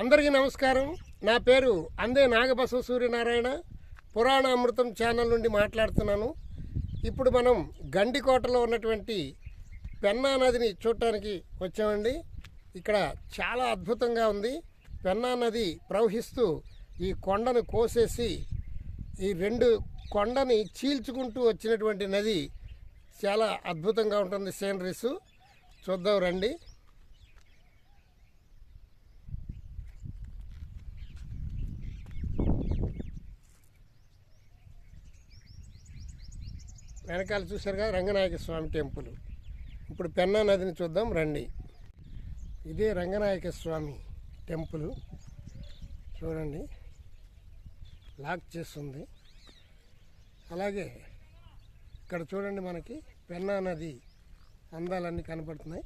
అందరికీ నమస్కారం. నా పేరు అందే నాగబసవ సూర్యనారాయణ. పురాణ అమృతం ఛానల్ నుండి మాట్లాడుతున్నాను. ఇప్పుడు మనం గండికోటలో ఉన్నటువంటి పెన్నా నదిని చూడటానికి వచ్చామండి. ఇక్కడ చాలా అద్భుతంగా ఉంది. పెన్నా నది ప్రవహిస్తూ ఈ కొండను కోసేసి ఈ రెండు కొండని చీల్చుకుంటూ వచ్చినటువంటి నది చాలా అద్భుతంగా ఉంటుంది. సీనరీస్ చూద్దాం రండి. వెనకాల చూశారుగా రంగనాయక స్వామి టెంపుల్. ఇప్పుడు పెన్నా నదిని చూద్దాం రండి. ఇదే రంగనాయక స్వామి టెంపుల్. చూడండి. లాక్ చేస్తుంది. అలాగే ఇక్కడ చూడండి మనకి పెన్నా నది అందాలన్నీ కనపడుతున్నాయి.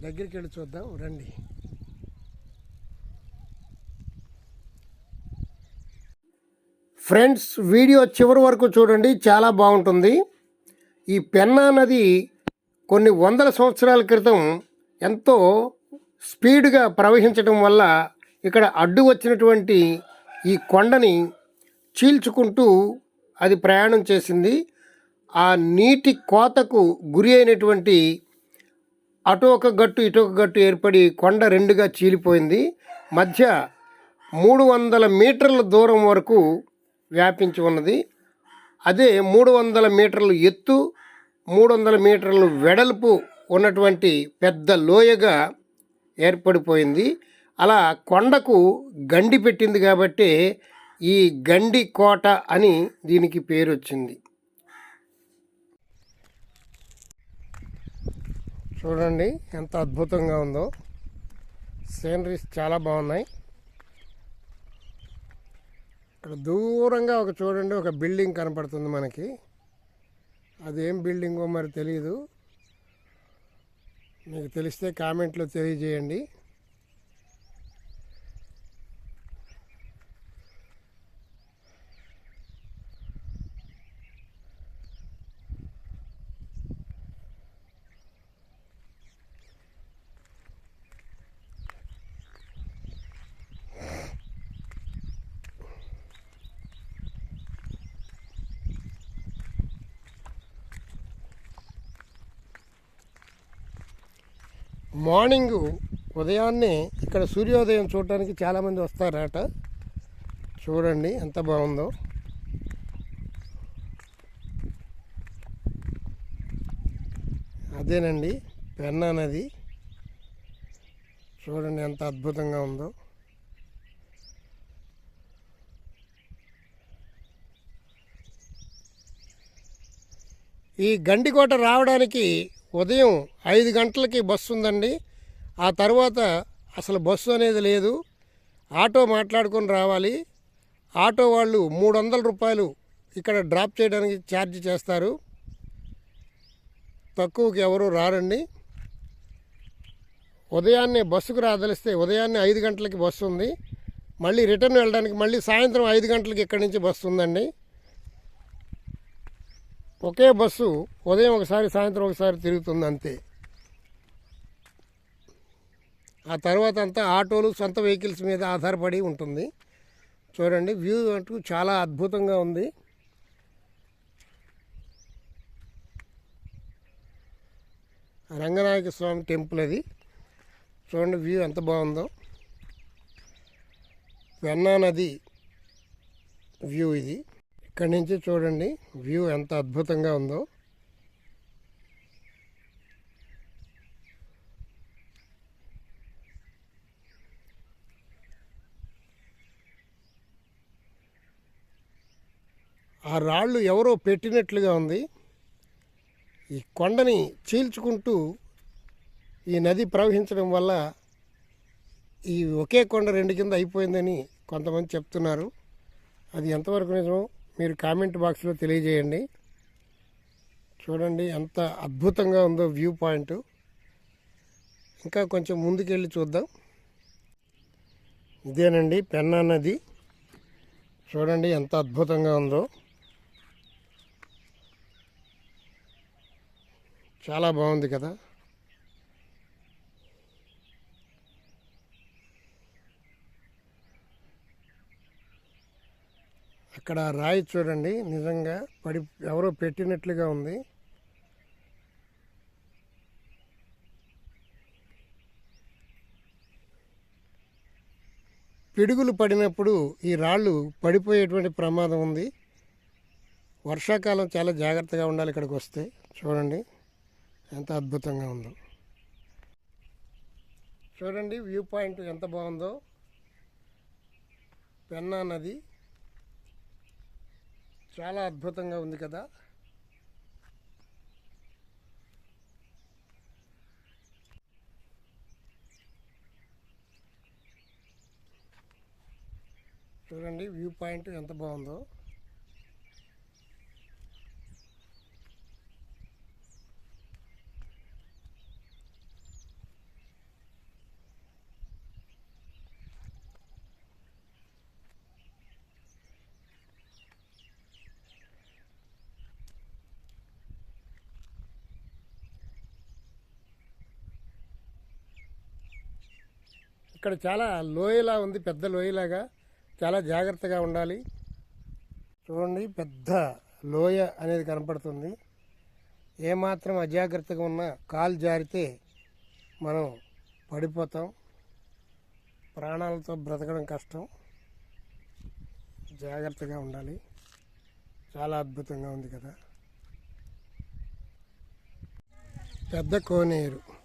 దగ్గరికి వెళ్ళి చూద్దాం రండి. ఫ్రెండ్స్ వీడియో చివరి వరకు చూడండి చాలా బాగుంటుంది. ఈ పెన్నా నది కొన్ని వందల సంవత్సరాల క్రితం ఎంతో స్పీడ్గా ప్రవహించడం వల్ల ఇక్కడ అడ్డు వచ్చినటువంటి ఈ కొండని చీల్చుకుంటూ అది ప్రయాణం చేసింది. ఆ నీటి కోతకు గురి అయినటువంటి అటు ఒక గట్టు ఇటు ఒక గట్టు ఏర్పడి కొండ రెండుగా చీలిపోయింది. మధ్య మూడు వందల మీటర్ల దూరం వరకు వ్యాపించి ఉన్నది. అదే మూడు వందల మీటర్లు ఎత్తు మూడు వందల మీటర్లు వెడల్పు ఉన్నటువంటి పెద్ద లోయగా ఏర్పడిపోయింది. అలా కొండకు గండి పెట్టింది కాబట్టి ఈ గండి కోట అని దీనికి పేరు వచ్చింది చూడండి ఎంత అద్భుతంగా ఉందో. సీనరీస్ చాలా బాగున్నాయి. ఇక్కడ దూరంగా ఒక చూడండి ఒక బిల్డింగ్ కనపడుతుంది మనకి. అదేం బిల్డింగో మరి తెలియదు మీకు తెలిస్తే కామెంట్లో తెలియజేయండి. మార్నింగ్ ఉదయాన్నే ఇక్కడ సూర్యోదయం చూడటానికి చాలామంది వస్తారట. చూడండి ఎంత బాగుందో. అదేనండి పెన్నా నది చూడండి ఎంత అద్భుతంగా ఉందో. ఈ గండికోట రావడానికి ఉదయం ఐదు గంటలకి బస్సు ఉందండి. ఆ తర్వాత అసలు బస్సు అనేది లేదు. ఆటో మాట్లాడుకొని రావాలి. ఆటో వాళ్ళు మూడు వందల రూపాయలు ఇక్కడ డ్రాప్ చేయడానికి ఛార్జ్ చేస్తారు. తక్కువకి ఎవరు రారండి. ఉదయాన్నే బస్సుకు రాదలిస్తే ఉదయాన్నే ఐదు గంటలకి బస్సు ఉంది. మళ్ళీ రిటర్న్ వెళ్ళడానికి మళ్ళీ సాయంత్రం ఐదు గంటలకి ఇక్కడి నుంచి బస్సు ఉందండి. ఒకే బస్సు ఉదయం ఒకసారి సాయంత్రం ఒకసారి తిరుగుతుంది అంతే ఆ తర్వాత అంతా ఆటోలు సొంత వెహికల్స్ మీద ఆధారపడి ఉంటుంది. చూడండి వ్యూ అంటూ చాలా అద్భుతంగా ఉంది. రంగనాయక స్వామి టెంపుల్ అది. చూడండి వ్యూ ఎంత బాగుందో. వెన్నా నది వ్యూ ఇది. ఇక్కడి నుంచి చూడండి. వ్యూ ఎంత అద్భుతంగా ఉందో. ఆ రాళ్ళు ఎవరో పెట్టినట్లుగా ఉంది. ఈ కొండని చీల్చుకుంటూ ఈ నది ప్రవహించడం వల్ల ఈ ఒకే కొండ రెండు కింద అయిపోయిందని కొంతమంది చెప్తున్నారు. అది ఎంతవరకు నిజమో మీరు కామెంట్ బాక్స్లో తెలియజేయండి. చూడండి ఎంత అద్భుతంగా ఉందో వ్యూ పాయింట్. ఇంకా కొంచెం ముందుకెళ్ళి చూద్దాం. ఇదేనండి పెన్నా నది చూడండి ఎంత అద్భుతంగా ఉందో. చాలా బాగుంది కదా. అక్కడ రాయి చూడండి నిజంగా పడి ఎవరో పెట్టినట్లుగా ఉంది. పిడుగులు పడినప్పుడు ఈ రాళ్ళు పడిపోయేటువంటి ప్రమాదం ఉంది. వర్షాకాలం చాలా జాగ్రత్తగా ఉండాలి ఇక్కడికి వస్తే. చూడండి ఎంత అద్భుతంగా ఉందో. చూడండి వ్యూ పాయింట్ ఎంత బాగుందో. పెన్నా నది. చాలా అద్భుతంగా ఉంది కదా. చూడండి వ్యూ పాయింట్ ఎంత బాగుందో. ఇక్కడ చాలా లోయలా ఉంది పెద్ద లోయలాగా. చాలా జాగ్రత్తగా ఉండాలి. చూడండి పెద్ద లోయ అనేది కనపడుతుంది. ఏమాత్రం అజాగ్రత్తగా ఉన్నా కాలు జారితే మనం పడిపోతాం. ప్రాణాలతో బ్రతకడం కష్టం. జాగ్రత్తగా ఉండాలి. చాలా అద్భుతంగా ఉంది కదా. పెద్ద కోనేరు.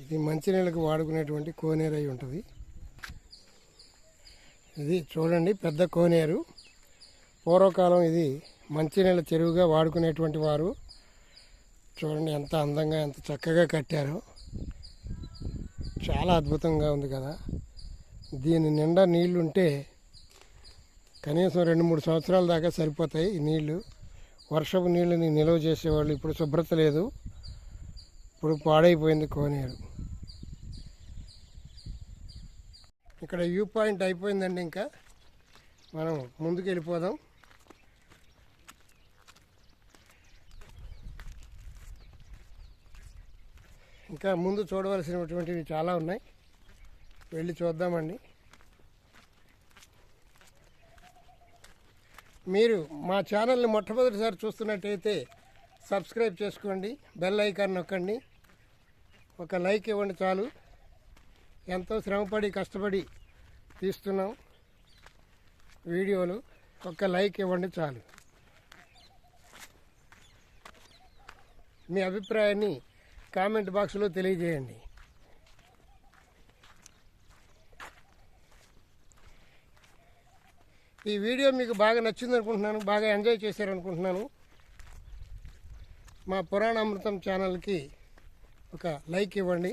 ఇది మంచినీళ్ళకు వాడుకునేటువంటి కోనేరు అయి ఉంటుంది. ఇది చూడండి పెద్ద కోనేరు. పూర్వకాలం ఇది మంచినీళ్ళ చెరువుగా వాడుకునేటువంటి వారు. చూడండి ఎంత అందంగా ఎంత చక్కగా కట్టారో. చాలా అద్భుతంగా ఉంది కదా. దీని నిండా నీళ్ళుంటే కనీసం రెండు మూడు సంవత్సరాల దాకా సరిపోతాయి ఈ నీళ్ళు వర్షపు నీళ్ళని నిల్వ చేసేవాళ్ళు ఇప్పుడు శుభ్రత లేదు. ఇప్పుడు పాడైపోయింది కోనేరు. ఇక్కడ వ్యూ పాయింట్ అయిపోయిందండి ఇంకా. మనం ముందుకు వెళ్ళిపోదాం ఇంకా ముందు చూడవలసినటువంటివి చాలా ఉన్నాయి. వెళ్ళి చూద్దామండి. మీరు మా ఛానల్ని మొట్టమొదటిసారి చూస్తున్నట్టయితే సబ్స్క్రైబ్ చేసుకోండి బెల్ ఐకాన్ నొక్కండి. ఒక లైక్ ఇవ్వండి చాలు. ఎంతో శ్రమపడి కష్టపడి తీస్తున్నాం వీడియోలు. ఒక లైక్ ఇవ్వండి చాలు. మీ అభిప్రాయాన్ని కామెంట్ బాక్స్లో తెలియజేయండి. ఈ వీడియో మీకు బాగా నచ్చింది అనుకుంటున్నాను బాగా ఎంజాయ్ చేశారనుకుంటున్నాను. మా పురాణామృతం ఛానల్కి ఒక లైక్ ఇవ్వండి.